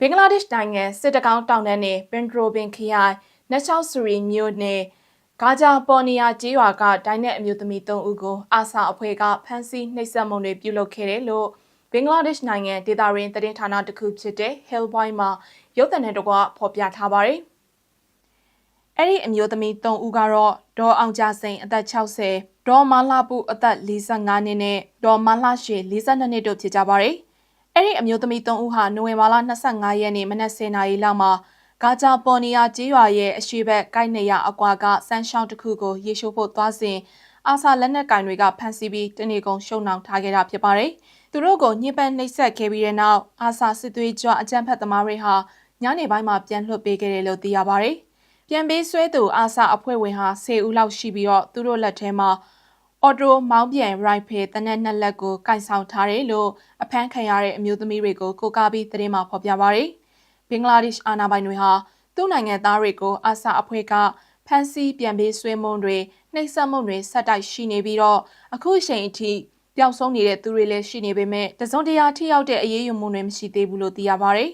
ဘင်္ဂလားဒေ့ရှ်နိုင်ငံစစ်တကောင်းတောင်တန်းနယ်ပင်ဒရိုဘင်ခရိုင်နက်ချောက်ဆူရီမြို့နယ်ဂါဂျာပေါ်နီယာကျေးရွာကဒိုင်းနဲ့အမျိုးသမီး၃ဦးကိုအာဆာအဖွဲ့ကဖမ်းဆီးနှိပ်စက်မှုတွေပြုလုပ်ခဲ့တယ်လို့ဘင်္ဂလားဒေ့ရှ်နိုင်ငံဒေသရင်းသတင်းဌာနတစ်ခုဖြစ်တဲ့ Hellboy မှာရုပ်သံနဲ့တကွဖော်ပြထားပါတယ်။အဲ့ဒီအမျိုးသမီး၃ဦးကတော့ဒေါ်အောင်ကြစိန်အသက်60ဒေါ်မလာပူအသက်45နှစ်နဲ့ဒေါ်မလာရှေ42နှစ်တို့ဖြစ်ကြပါတယ်။ အဲ့ဒီအမျိုးသမီး၃ဦးဟာနိုဝင်ဘာလ25ရက်နေ့မနက်10:00နာရီလောက်မှာဂါဂျာပေါ်နီယာကျေးရွာရဲ့အရှိဘက်ကိုက်နေရအကွာကစမ်းရှောင်းတစ်ခုကိုရေရှိုးဖို့သွားစဉ်အာဆာလက်နက်ကင်တွေကဖမ်းဆီးပြီးတနေကုန်ရှုံနှောင်ထားခဲ့တာဖြစ်ပါတယ်။သူတို့ကိုညှဉ်းပန်းနှိပ်စက်ခဲ့ပြီးတဲ့နောက်အာဆာစစ်သွေးကြွအကြမ်းဖက်သမားတွေဟာညနေပိုင်းမှာပြန်လွှတ်ပေးခဲ့တယ်လို့သိရပါတယ်။ပြန်ပေးဆွဲသူအာဆာအဖွဲ့ဝင်ဟာ10ဦးလောက်ရှိပြီးတော့သူတို့လက်ထဲမှာ အော်တိုမောင်းပြန်ရိုက်ဖယ်တနက်နှစ်လက်ကိုကင်ဆောင်ထားတယ်လို့အဖမ်းခံရတဲ့အမျိုးသမီးတွေကိုကိုကားပြီးသတင်းမှာဖော်ပြပါရယ်ဘင်္ဂလားဒေ့ရှ်အာဏာပိုင်တွေဟာသူ့နိုင်ငံသားတွေကိုအာဆာအဖွဲ့ကဖမ်းဆီးပြန်ပေးဆွဲမှုတွေနှိပ်စက်မှုတွေဆက်တိုက်ရှိနေပြီးတော့အခုချိန်အထိပျောက်ဆုံးနေတဲ့သူတွေလည်းရှိနေပေမဲ့တစုံတရာထိရောက်တဲ့အရေးယူမှုတွေမရှိသေးဘူးလို့သိရပါဗျ